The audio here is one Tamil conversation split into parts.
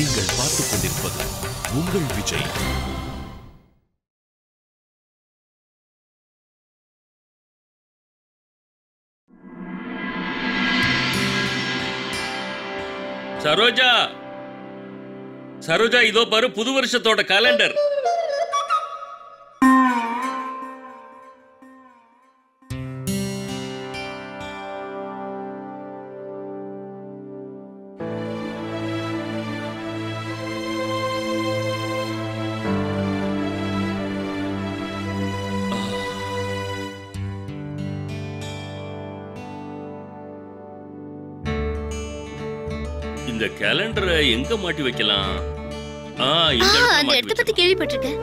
நீங்கள் பார்த்துக் கொண்டிருப்பது உங்கள் விஜய். சரோஜா! சரோஜா இதோ பாரு புது வருஷத்தோட கேலண்டர் இந்த கேலண்டரை எங்க மாட்டி வைக்கலாம்? அந்த இடத்த பத்தி. கேள்விப்பட்டிருக்கேன்.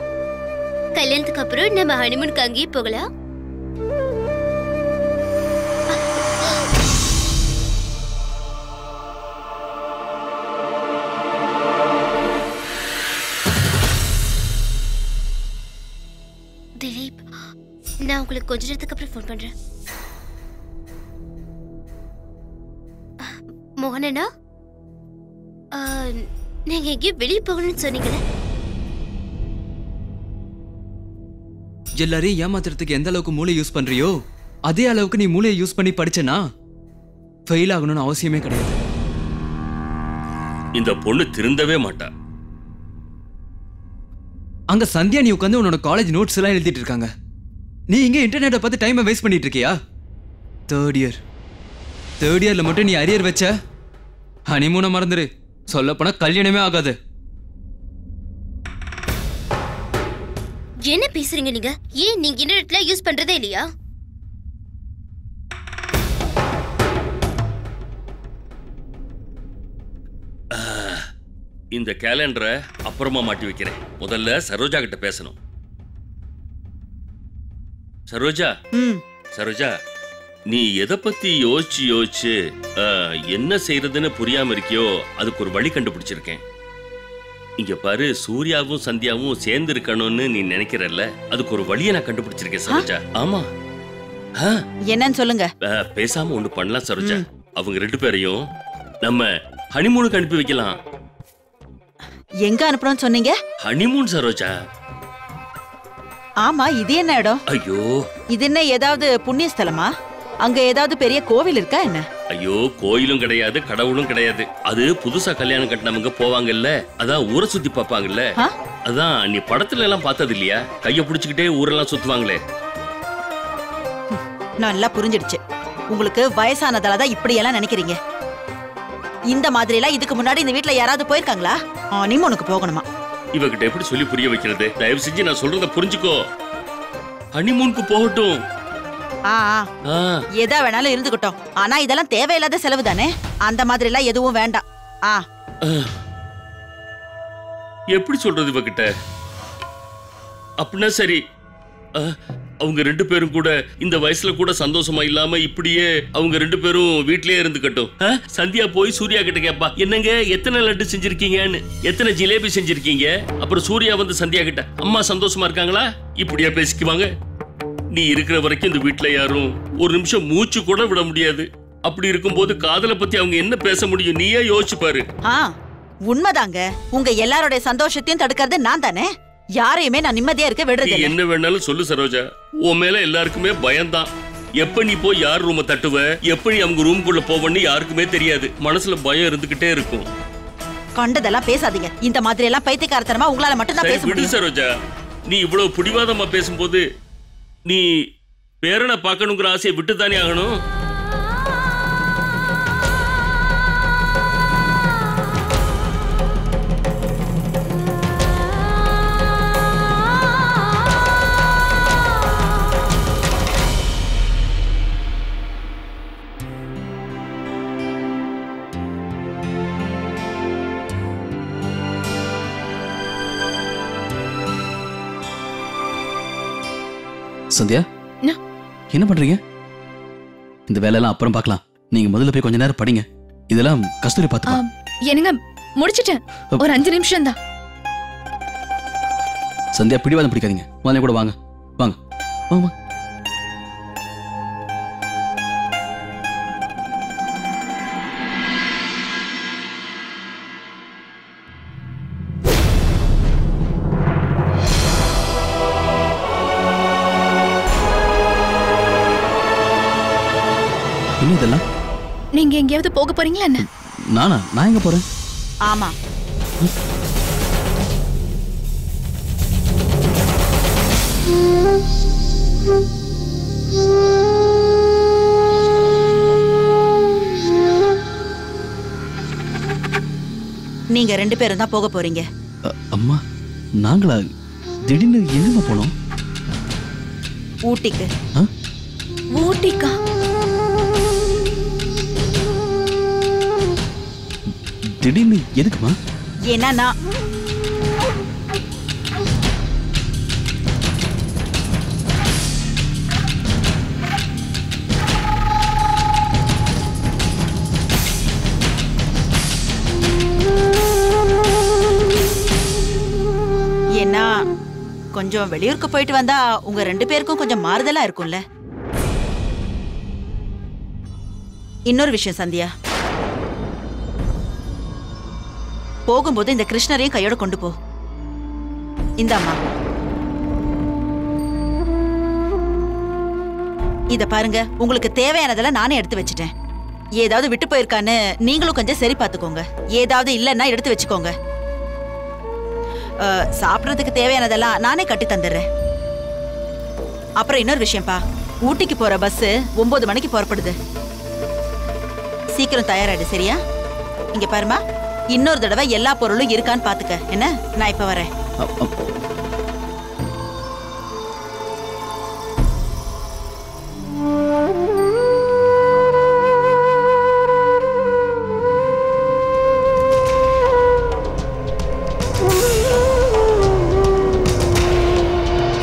கல்யாணத்துக்கு அப்புறம் நம்ம ஹனிமூனுக்கு அங்கேயே போகலாம். திலீப் நான் உங்களுக்கு கொஞ்ச நேரத்துக்கு அப்புறம் ஃபோன் பண்றேன். மோகனண்ணா நீங்க எங்கேயும் வெளியே போகணும்னு சொன்னீங்களே எல்லாரையும் ஏமாத்துறதுக்கு எந்த அளவுக்கு மூளை யூஸ் பண்றியோ அதே அளவுக்கு நீ மூளையை யூஸ் பண்ணி படிச்சனா ஃபெயில் ஆகணும்னு அவசியமே கிடையாது இந்த பொண்ணு திருந்தவே மாட்டா அங்க சந்தியா நீ உட்காந்து உன்னோட காலேஜ் நோட்ஸ் எல்லாம் எழுதிட்டு இருக்காங்க நீ இங்க இன்டர்நெட்டை பார்த்து டைமை வேஸ்ட் பண்ணிட்டு இருக்கியா தேர்ட் இயர் தேர்ட் இயர்ல மட்டும் நீ அரியர் வச்ச ஹனிமூனை மறந்துரு சொல்லப்போனா கல்யாணமே ஆகாது. என்ன பேசுறீங்க நீங்க? ஏன் நீங்க இன்டர்நெட்ல யூஸ் பண்றதே இல்லையா? இந்த கேலண்டரை அப்புறமா மாட்டி வைக்கிறேன். முதல்ல சரோஜா கிட்ட பேசணும். சரோஜா? சரோஜா நீ எதை பத்தி யோசிச்சு யோசிச்சு என்ன செய்யறதுன்னு புரியாம இருக்கியோ அதுக்கு ஒரு வழி கண்டுபிடிச்சிருக்கேன். இங்க பாரு சூர்யாவும் சந்தியாவும் சேர்ந்து இருக்கணும்னு நீ நினைக்கிறல்ல அதுக்கு ஒரு வழியை நான் கண்டுபிடிச்சிருக்கேன் சரோஜா. ஆமா. என்னன்னு சொல்லுங்க. பேசாம ஒண்ணு பண்ணலாம் சரோஜா. அவங்க ரெண்டு பேரையும் நம்ம ஹனிமூனுக்கு அனுப்பி வைக்கலாம். எங்க அனுப்புறோம்னு சொன்னீங்க? ஹனிமூன் சரோஜா. ஆமா இது என்ன இடம்? ஐயோ. இது என்ன ஏதாவது புண்ணிய ஸ்தலமா அங்க ஏதாவது பெரிய கோவில் இருக்கா என்ன? ஐயோ கோயிலும் கிடையாது கடவுளும் கிடையாது. அது புதுசா கல்யாணம் கட்டினவங்க போவாங்கல்ல அதான் ஊரை சுத்தி பார்ப்பாங்கல்ல. ஆ? அதான் நீ படத்துல எல்லாம் பார்த்தது இல்லையா கைய புடிச்சுக்கிட்டே ஊரெல்லாம் சுத்துவாங்களே. நல்லா புரிஞ்சிடுச்சு. உங்களுக்கு வயசானதால தான் இப்படி எல்லாம் நினைக்கிறீங்க. இந்த மாதிரி எல்லாம் இதுக்கு முன்னாடி இந்த வீட்ல யாராவது போயிருக்காங்களா? உனக்கு போகணுமா. இவகிட்ட எப்படி சொல்லி புரிய வைக்கிறது? தயவு செஞ்சு நான் சொல்றத புரிஞ்சுக்கோ. ஹனிமூனுக்கு போகட்டும். எதா வேணாலும் இருந்துகிட்டோம். ஆனா இதெல்லாம் தேவையில்லாத செலவு தானே? அந்த மாதிரி எல்லாம் எதுவும் வேண்டாம். ஆ. எப்படி சொல்றது இவகிட்ட? அப்படின்னா சரி அவங்க ரெண்டு பேரும் கூட இந்த வயசுல கூட சந்தோஷமா இல்லாம இப்படியே அவங்க ரெண்டு பேரும் வீட்லயே இருந்துக்கட்டும். சந்தியா போய் சூர்யா கிட்ட கேப்பா என்னங்க எத்தனை லட்டு செஞ்சிருக்கீங்கன்னு? எத்தனை ஜிலேபி செஞ்சிருக்கீங்க? அப்புறம் சூர்யா வந்து சந்தியா கிட்ட அம்மா சந்தோஷமா இருக்காங்களா? இப்படியா பேசிக்குவாங்க. நீ இருக்கிற வரைக்கும் இந்த வீட்ல யாரும் ஒரு நிமிஷம் மூச்சு கூட விட முடியாது. அப்படி இருக்கும்போது காதலை பத்தி அவங்க என்ன பேச முடியும்? நீயே யோசிச்சு பாரு. ஆ உண்மைதாங்க. உங்க எல்லாரோட சந்தோஷத்தையும் தடுக்கிறது நான் தானே? யாரையுமே நான் நிம்மதியா இருக்க நீ விடுறது இல்ல என்ன வேணாலும் சொல்லு சரோஜா. உன் மேல எல்லாருக்குமே பயம்தான். எப்ப நீ போய் யார் ரூம தட்டுவ? எப்படி அவங்க ரூம்குள்ள போவன்னு யாருக்குமே தெரியாது. மனசுல பயம் இருந்துகிட்டே இருக்கும். கண்டதெல்லாம் பேசாதீங்க. இந்த மாதிரி எல்லாம் பைத்தியக்காரத்தனமா உங்களால மட்டும் தான் சரி, பேச விடு முடியும். சரோஜா. நீ இவ்வளவு பிடிவாதமா பேசும்போது நீ பேரனை பார்க்கணுங்கிற ஆசையை விட்டுத்தானே ஆகணும்? சந்தியா? என்ன? பண்றீங்க? இந்த வேலையெல்லாம் அப்புறம் பார்க்கலாம். நீங்க முதல்ல போய் கொஞ்ச நேரம் படிங்க. இதெல்லாம் கஸ்தூரி பார்த்துப்பா ஆம், என்னங்க முடிச்சிட்டேன். ஒரு அஞ்சு நிமிஷம் தான். சந்தியா பிடிவாதம் பிடிக்காதீங்க. முதல்ல கூட வாங்க. வாங்க வாங்க. வாங்க. இதெல்லாம்? நீங்க எங்கேயாவது போக போறீங்களா என்ன? நானா? நான் எங்க போறேன்? ஆமா. நீங்க ரெண்டு பேரும் தான் போக போறீங்க. அம்மா நாங்களா? திடீர்னு எங்கம்மா போனோம்? ஊட்டிக்கு. ஆ? ஊட்டிக்கா? திடீர்னு எதுக்குமா? ஏன்னா நான் ஏன்னா கொஞ்சம் வெளியூருக்கு போயிட்டு வந்தா உங்க ரெண்டு பேருக்கும் கொஞ்சம் மாறுதலா இருக்கும்ல. இன்னொரு விஷயம் சந்தியா. போகும்போது இந்த கிருஷ்ணரையும் கையோட கொண்டு போ. இந்தாம்மா. இத பாருங்க உங்களுக்கு தேவையானதெல்லாம் நானே எடுத்து வச்சுட்டேன். ஏதாவது விட்டு போயிருக்கான்னு நீங்களும் கொஞ்சம் சரி பார்த்துக்கோங்க. ஏதாவது இல்லைன்னா எடுத்து வச்சுக்கோங்க. சாப்பிட்றதுக்கு தேவையானதெல்லாம் நானே கட்டி தந்துடுறேன். அப்புறம் இன்னொரு விஷயம்ப்பா. ஊட்டிக்கு போற பஸ் ஒன்பது மணிக்கு புறப்படுது. சீக்கிரம் தயாராடு சரியா? இங்க பாருமா இன்னொரு தடவை எல்லா பொருளும் இருக்கான்னு பாத்துக்க. என்ன? நான் இப்ப வரேன். அ,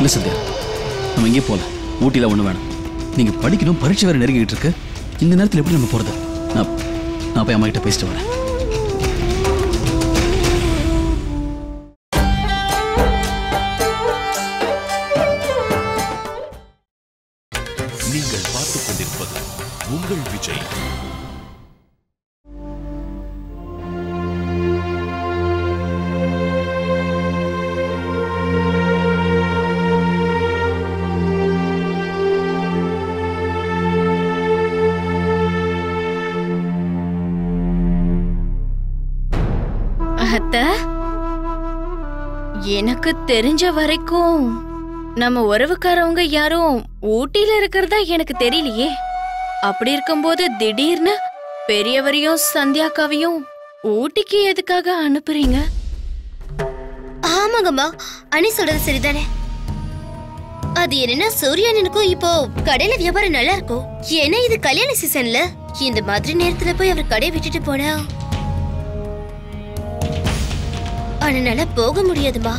சத்யா நம்ம எங்கேயும் போகல ஊட்டியில் ஒண்ணு வேணும். நீங்க படிக்கணும் பரீட்சை வேற நெருங்கிட்டு இருக்கு. இந்த நேரத்தில் எப்படி நம்ம போறது? நான் நான் போய் அம்மா கிட்ட பேசிட்டு வரேன். அத்த? எனக்கு தெரிஞ்ச வரைக்கும் நம்ம உறவுக்காரவங்க யாரும் ஊட்டியில இருக்கிறதா எனக்கு தெரியலையே. அப்படி இருக்கும்போது திடீர்னு பெரியவரையும் சந்தியாக்காவையும் ஊட்டிக்கு எதுக்காக அனுப்புறீங்க? ஆமாங்கம்மா அனி சொல்றது சரிதானே. அது என்னன்னா சூரியனனுக்கும் இப்போ கடையில வியாபாரம் நல்லா இருக்கும். ஏன்னா இது கல்யாண சீசன்ல இந்த மாதிரி நேரத்துல போய் அவர் கடையை விட்டுட்டு போனா அதனால போக முடியாதுமா.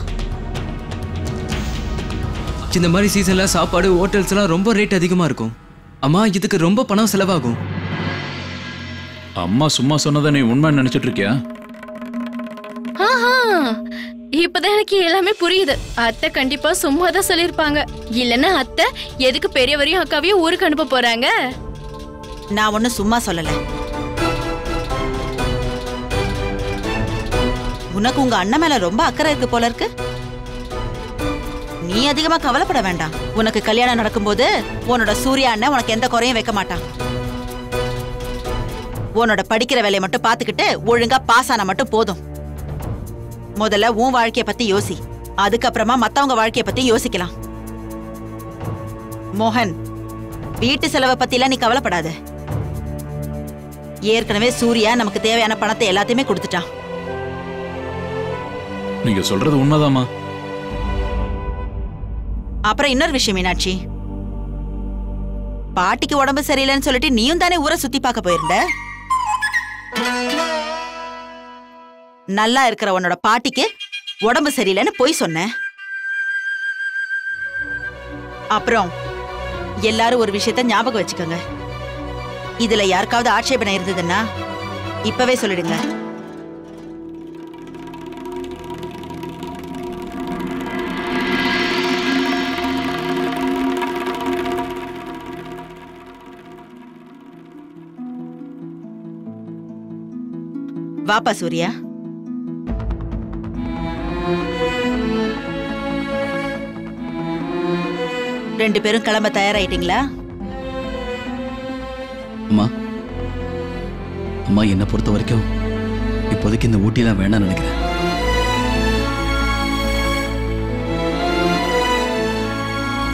இந்த மாதிரி சீசன்ல சாப்பாடு ஹோட்டல்ஸ் எல்லாம் ரொம்ப ரேட் அதிகமா இருக்கும். அம்மா இதுக்கு ரொம்ப பணம் செலவாகும். அம்மா சும்மா சொன்னதை நீ உண்மை நினைச்சிட்டு இருக்கியா? இப்பதான் எனக்கு எல்லாமே புரியுது. அத்தை கண்டிப்பா சும்மா தான் சொல்லிருப்பாங்க இல்லன்னா அத்தை எதுக்கு பெரியவரையும் அக்காவையும் ஊருக்கு அனுப்ப போறாங்க? நான் ஒன்னும் சும்மா சொல்லல. உனக்கு உங்க அண்ணன் மேல ரொம்ப அக்கறை இருக்கு போல இருக்கு. நீ அதிகமா கவலைப்பட வேண்டாம். உனக்கு கல்யாணம் நடக்கும்போது உன்னோட சூர்யா அண்ணன் உனக்கு எந்த குறையும் வைக்க மாட்டான். உன்னோட படிக்கிற வேலையை மட்டும் பாத்துக்கிட்டு ஒழுங்கா பாஸ் ஆனா மட்டும் போதும். முதல்ல உன் வாழ்க்கைய பத்தி யோசி. அதுக்கப்புறமா மத்தவங்க வாழ்க்கைய பத்தி யோசிக்கலாம். மோகன் வீட்டு செலவை பத்திலாம் நீ கவலைப்படாத. ஏற்கனவே சூர்யா நமக்கு தேவையான பணத்தை எல்லாத்தையுமே கொடுத்துட்டான். நீங்க சொல்றது உண்மைதாமா அப்புறம் இன்னொரு விஷயம் மீனாட்சி. பாட்டிக்கு உடம்பு சரியில்லைன்னு சொல்லிட்டு நீயும் தானே ஊரை சுத்தி பார்க்க போயிருந்த? நல்லா இருக்கிற உன்னோட பாட்டிக்கு உடம்பு சரியில்லைன்னு போய் சொன்ன. அப்புறம் எல்லாரும் ஒரு விஷயத்த ஞாபகம் வச்சுக்கோங்க. இதுல யாருக்காவது ஆட்சேபனை இருந்ததுன்னா இப்பவே சொல்லிடுங்க. வாப்பா சூர்யா. ரெண்டு பேரும் கிளம்ப தயாராயிட்டீங்களா? அம்மா. அம்மா என்னை பொறுத்த வரைக்கும் இப்போதைக்கு இந்த ஊட்டியெல்லாம் வேணாம்னு நினைக்கிறேன்.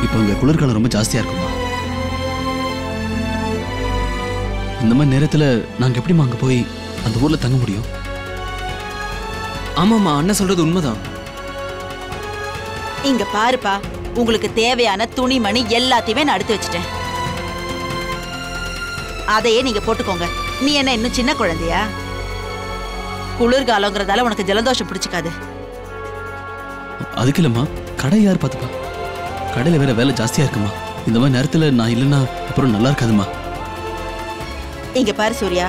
இப்போ இங்கே குளிர்காலம் ரொம்ப ஜாஸ்தியா இருக்குமா இந்த மாதிரி நேரத்தில் நாங்க எப்படிம்மா அங்க போய் அந்த ஊர்ல தங்க முடியும். ஆமாம்மா அண்ணன் சொல்றது உண்மைதான். இங்க பாருப்பா உங்களுக்கு தேவையான துணிமணி எல்லாத்தையுமே நான் எடுத்து வச்சுட்டேன். அதையே நீங்க போட்டுக்கோங்க. நீ என்ன இன்னும் சின்ன குழந்தையா? குளிர்காலங்கிறதால உனக்கு ஜலதோஷம் பிடிச்சுக்காது. அதுக்கு இல்லம்மா கடை யார் பார்த்துப்பா? கடையில வேற வேலை ஜாஸ்தியா இருக்குமா? இந்த மாதிரி நேரத்துல நான் இல்லைன்னா அப்புறம் நல்லா இருக்காதுமா? இங்க பாரு சூர்யா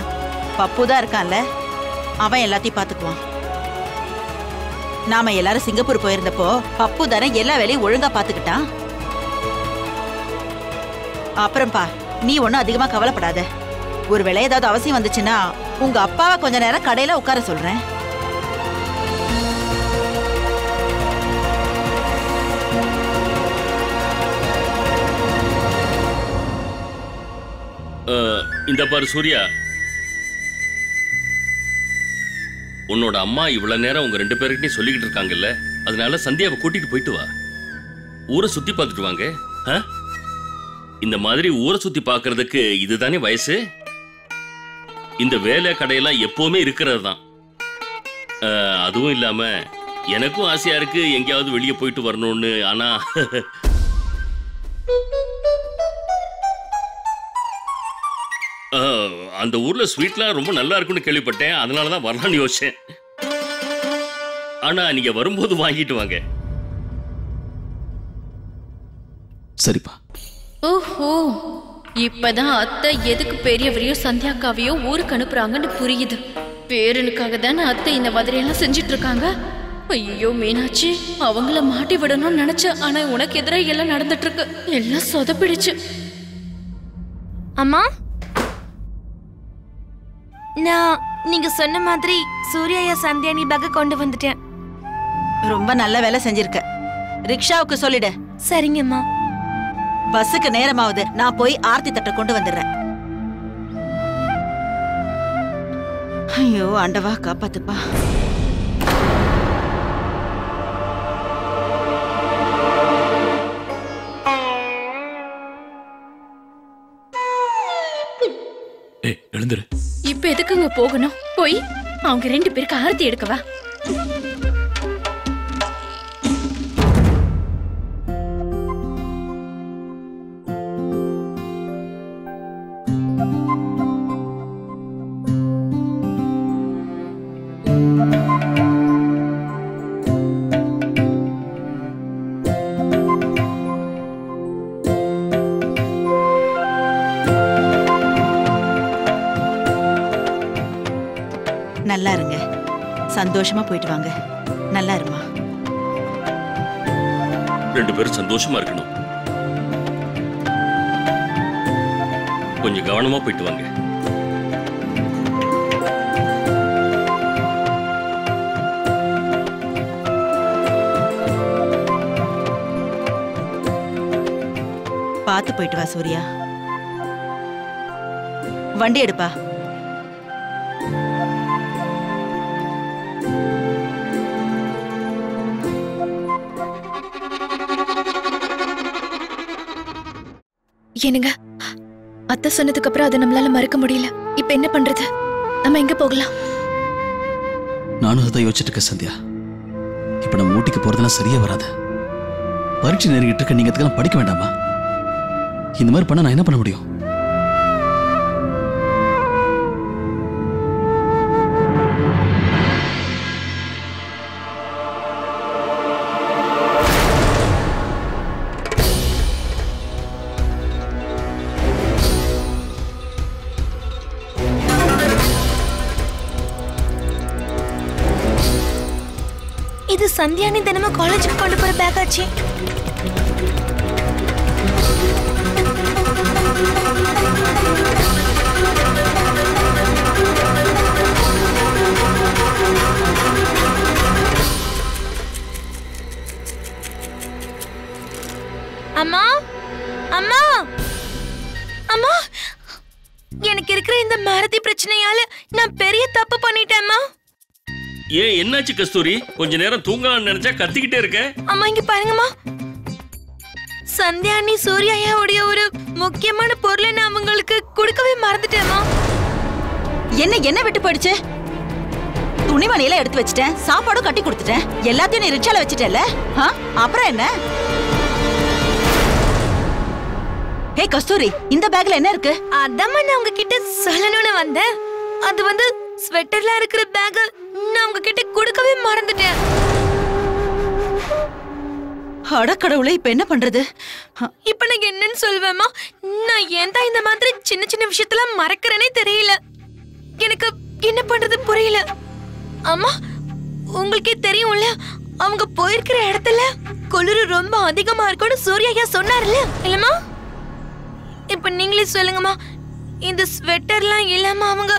பப்பு தான் இருக்கான்ல? அவன் எல்லாத்தையும் பார்த்துக்குவான். நாம எல்லாரும் சிங்கப்பூர் போயிருந்தப்போ பப்பு தானே எல்லா வேலையும் ஒழுங்கா பார்த்துக்கிட்டான். அப்புறம்ப்பா நீ ஒன்றும் அதிகமாக கவலைப்படாத. ஒருவேளை ஏதாவது அவசியம் வந்துச்சுன்னா உங்க அப்பாவை கொஞ்ச நேரம் கடையில உட்கார சொல்றேன். இந்த பாரு சூர்யா. உன்னோட அம்மா இவ்வளவு நேரம் உங்க ரெண்டு பேருக்கிட்டே சொல்லிக்கிட்டு இருக்காங்கல்ல அதனால சந்தியாவை கூட்டிட்டு போயிட்டு வா. ஊரை சுத்தி பார்த்துட்டு வாங்க. ஆ? இந்த மாதிரி ஊரை சுத்தி பாக்குறதுக்கு இதுதானே வயசு? இந்த வேலை கடையெல்லாம் எப்பவுமே இருக்கிறது தான் அதுவும் இல்லாம எனக்கும் ஆசையா இருக்கு எங்கேயாவது வெளியே போயிட்டு வரணும்னு ஆனா அஹ், அந்த ஊர்ல ஸ்வீட்லாம் ரொம்ப நல்லா இருக்குன்னு கேள்விப்பட்டேன். அதனால தான் வரலாம்னு யோசிச்சேன். ஆனா நீங்க வரும்போது வாங்கிட்டு வாங்க. சரிப்பா. ஓஹோ இப்பதான் அத்தை எதுக்கு பெரியவரையோ சந்தியாக்காவையோ ஊருக்கு அனுப்புறாங்கன்னு புரியுது. பேரனுக்காக தானே அத்தை இந்த மாதிரி எல்லாம் செஞ்சுட்டு இருக்காங்க ஐயோ மீனாட்சி அவங்கள மாட்டி விடணும்னு நினைச்சேன் ஆனா உனக்கு எதிராக எல்லாம் நடந்துட்டு இருக்கு எல்லாம் சொதப்பிடுச்சு. அம்மா நான் நீங்க சொன்ன மாதிரி சூர்யா சந்தியானி பேக்க கொண்டு வந்துட்டேன். ரொம்ப நல்ல வேலை செஞ்சிருக்க. ரிக்ஷாவுக்கு சொல்லிடு. சரிங்கம்மா. பஸ்ஸுக்கு நேரமாவது. நான் போய் ஆர்த்தி தட்டை கொண்டு வந்துடுறேன். ஐயோ ஆண்டவா காப்பாத்துப்பா. ஏய் எழுந்துரு. இப்ப எதுக்குங்க போகணும்? போய் அவங்க ரெண்டு பேருக்கு ஆரத்தி எடுக்கவா? நல்லா இருங்க சந்தோஷமா போயிட்டு வாங்க. நல்லா இருமா ரெண்டு பேரும் சந்தோஷமா இருக்கணும். கொஞ்சம் கவனமா போயிட்டு வாங்க. பார்த்து போயிட்டு வா சூர்யா. வண்டி எடுப்பா. என்னங்க? அத்தை சொன்னதுக்கு அப்புறம் அதை நம்மளால மறக்க முடியல. இப்ப என்ன பண்றது? நம்ம எங்க போகலாம்? நானும் அதை யோசிச்சுட்டு இருக்கேன் சந்தியா. இப்ப நம்ம ஊட்டிக்கு போறதெல்லாம் சரியா வராது. பரீட்சை நெருங்கிட்டு இருக்க நீங்க அதுக்கெல்லாம் படிக்க வேண்டாமா? இந்த மாதிரி பண்ண நான் என்ன பண்ண முடியும்? இது சந்தியானி தினமும் காலேஜுக்கு கொண்டு போற பேக் ஆச்சு. அம்மா அம்மா அம்மா எனக்கு இருக்கிற இந்த மறதி பிரச்சனையால நான் பெரிய தப்பு பண்ணிட்டேம்மா ஏன் என்னாச்சு கஸ்தூரி? கொஞ்ச நேரம் தூங்கலாம்னு நினைச்சா கத்திக்கிட்டே இருக்க? அம்மா இங்க பாருங்கம்மா. சந்தியா அண்ணி சூர்யாவுடைய ஒரு முக்கியமான பொருளை நான் அவங்களுக்கு கொடுக்கவே மறந்துட்டேம்மா. என்ன என்ன விட்டு போயிடுச்சு? துணிமணியெல்லாம் எடுத்து வச்சிட்டேன் சாப்பாடும் கட்டி கொடுத்துட்டேன். எல்லாத்தையும் நீ ரிக்ஷால வச்சிட்டல அப்புறம் என்ன? ஹே கஸ்தூரி இந்த பேக்ல என்ன இருக்கு? அதாம்மா நான் உங்ககிட்ட சொல்லணும்னு வந்தேன். அது வந்து ஸ்வெட்டர்ல இருக்கிற பேக் நான் உங்ககிட்ட கொடுக்கவே மறந்துட்டேன். அடக்கடவுளே இப்ப என்ன பண்றது? இப்ப நான் என்னன்னு சொல்வேம்மா? நான் ஏன் தான் இந்த மாதிரி சின்ன சின்ன விஷயத்தெல்லாம் மறக்கிறேனே தெரியல. எனக்கு என்ன பண்றது புரியல. அம்மா உங்களுக்கே தெரியும்ல அவங்க போயிருக்கிற இடத்துல குளிர் ரொம்ப அதிகமா இருக்கும்னு சூர்யா சொன்னார்ல. இல்லம்மா? இப்ப நீங்களே சொல்லுங்கம்மா இந்த ஸ்வெட்டர்லாம் இல்லாம அவங்க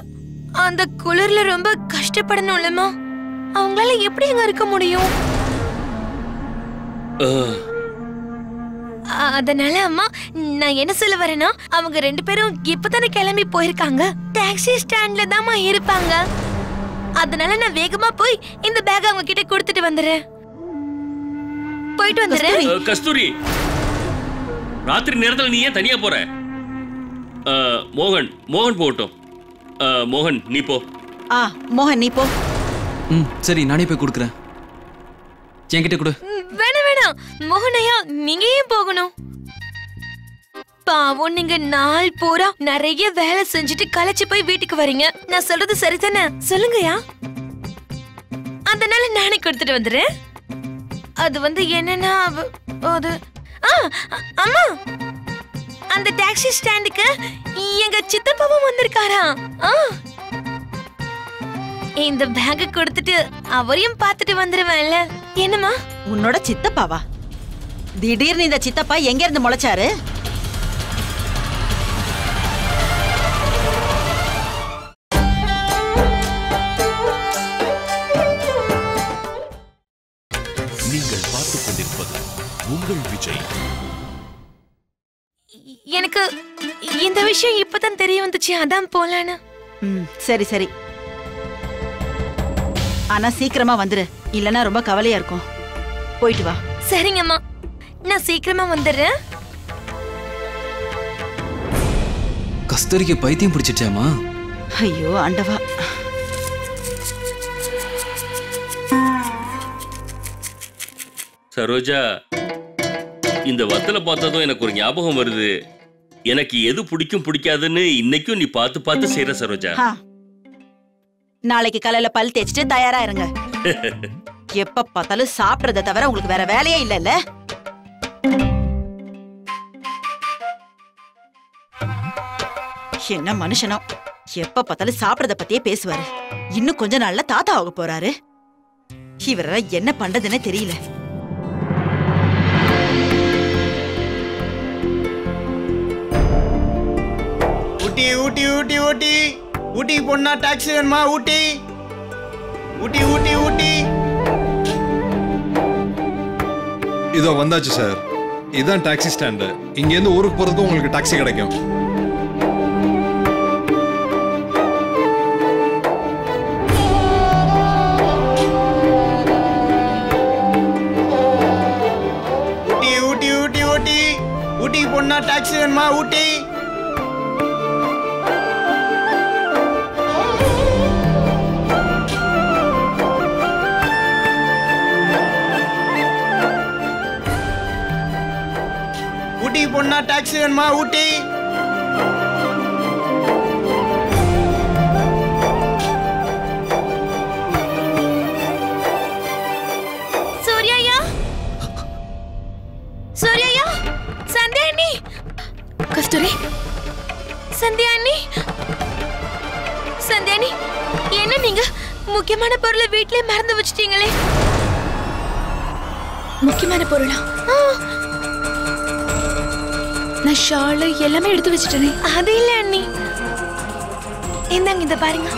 அந்த குளிர்ல ரொம்ப கஷ்டப்படணும் இல்லம்மா அவங்களால எப்படி அங்க இருக்க முடியும்? அதனால அம்மா நான் என்ன சொல்ல வரேன்னா அவங்க ரெண்டு பேரும் இப்பதானே கிளம்பி போயிருக்காங்க. டாக்ஸி ஸ்டாண்ட்ல தாம்மா இருப்பாங்க. அதனால நான் வேகமா போய் இந்த பேக் அவங்க கிட்ட கொடுத்துட்டு வந்துடுறேன். போயிட்டு வந்துடுறேன். கஸ்தூரி. ராத்திரி நேரத்துல நீ ஏன் தனியா போற? மோகன் மோகன் போகட்டும். மோகன் நீ போ. ஆ மோகன் நீ போ. ம் சரி நானே போய் கொடுக்குறேன். என்கிட்ட கொடு. வேணாம் வேணாம். மோகனையா நீங்க ஏன் போகணும்? பாவம் நீங்க நாள் பூரா நிறைய வேலை செஞ்சுட்டு களைச்சு போய் வீட்டுக்கு வரீங்க. நான் சொல்றது சரிதானே? சொல்லுங்கயா அதனால நானே கொடுத்துட்டு வந்துடுறேன். அது வந்து என்னன்னா அது அம்மா. அந்த டாக்ஸி ஸ்டாண்டுக்கு எங்க சித்தப்பாவும் வந்திருக்காரா ஆ. இந்த பேக்க கொடுத்துட்டு அவரையும் பார்த்துட்டு வந்துருவேன்ல. என்னம்மா? உன்னோட சித்தப்பாவா? திடீர்னு இந்த சித்தப்பா எங்க இருந்து முளைச்சாரு? நீங்கள் பார்த்துக் கொண்டிருப்பது உங்கள் விஜய். எனக்கு இந்த விஷயம் இப்பதான் தெரிய வந்துச்சு. அதான் போலான்னு. ம் சரி சரி. ஆனா சீக்கிரமா வந்துரு. இல்லனா ரொம்ப கவலையா இருக்கும். போயிட்டு வா. சரிங்கம்மா நான் சீக்கிரமா வந்துடுறேன். கஸ்தூரிக்கு பைத்தியம் பிடிச்சிச்சாமா ஐயோ ஆண்டவா சரோஜா இந்த வத்தலை பார்த்ததும் எனக்கு ஒரு ஞாபகம் வருது. எனக்கு எது பிடிக்கும் பிடிக்காதுன்னு இன்னைக்கும் நீ பார்த்து பார்த்து செய்யற சரோஜா. நாளைக்கு காலையில பல் தேய்ச்சிட்டு தயாரா இருங்க. எப்ப பார்த்தாலும் சாப்பிடுறத தவிர உங்களுக்கு வேற வேலையே இல்லைல்ல? என்ன மனுஷனோ. எப்ப பார்த்தாலும் சாப்பிடுறத பத்தியே பேசுவாரு. இன்னும் கொஞ்ச நாள்ல தாத்தா ஆக போறாரு. இவரெல்லாம் என்ன பண்றதுன்னே தெரியல. ஊட்டி ஊட்டி ஊட்டி. ஊட்டி போனா டாக்ஸி வேணுமா? ஊட்டி. ஊட்டி ஊட்டி ஊட்டி. இதோ வந்தாச்சு சார் இதுதான் டாக்ஸி ஸ்டாண்டு இங்கேருந்து ஊருக்கு போகிறதுக்கு உங்களுக்கு டாக்ஸி கிடைக்கும். ஊட்டி ஊட்டி ஊட்டி ஊட்டி. போனா டாக்ஸி வேணுமா? ஊட்டி. போனா டாக்ஸி வேணுமா ஊட்டி? சூர்யாயா? சூர்யாயா? சந்தியா அண்ணி? கஸ்தூரி? சந்தியா அண்ணி? சந்தியா அண்ணி என்ன நீங்க? முக்கியமான பொருளை வீட்லயே மறந்து வச்சிட்டீங்களே. முக்கியமான பொருளா? நான் ஷாலு எல்லாமே எடுத்து வச்சுட்டேனே. அது இல்லை அண்ணி. இந்தாங்க இதை பாருங்க.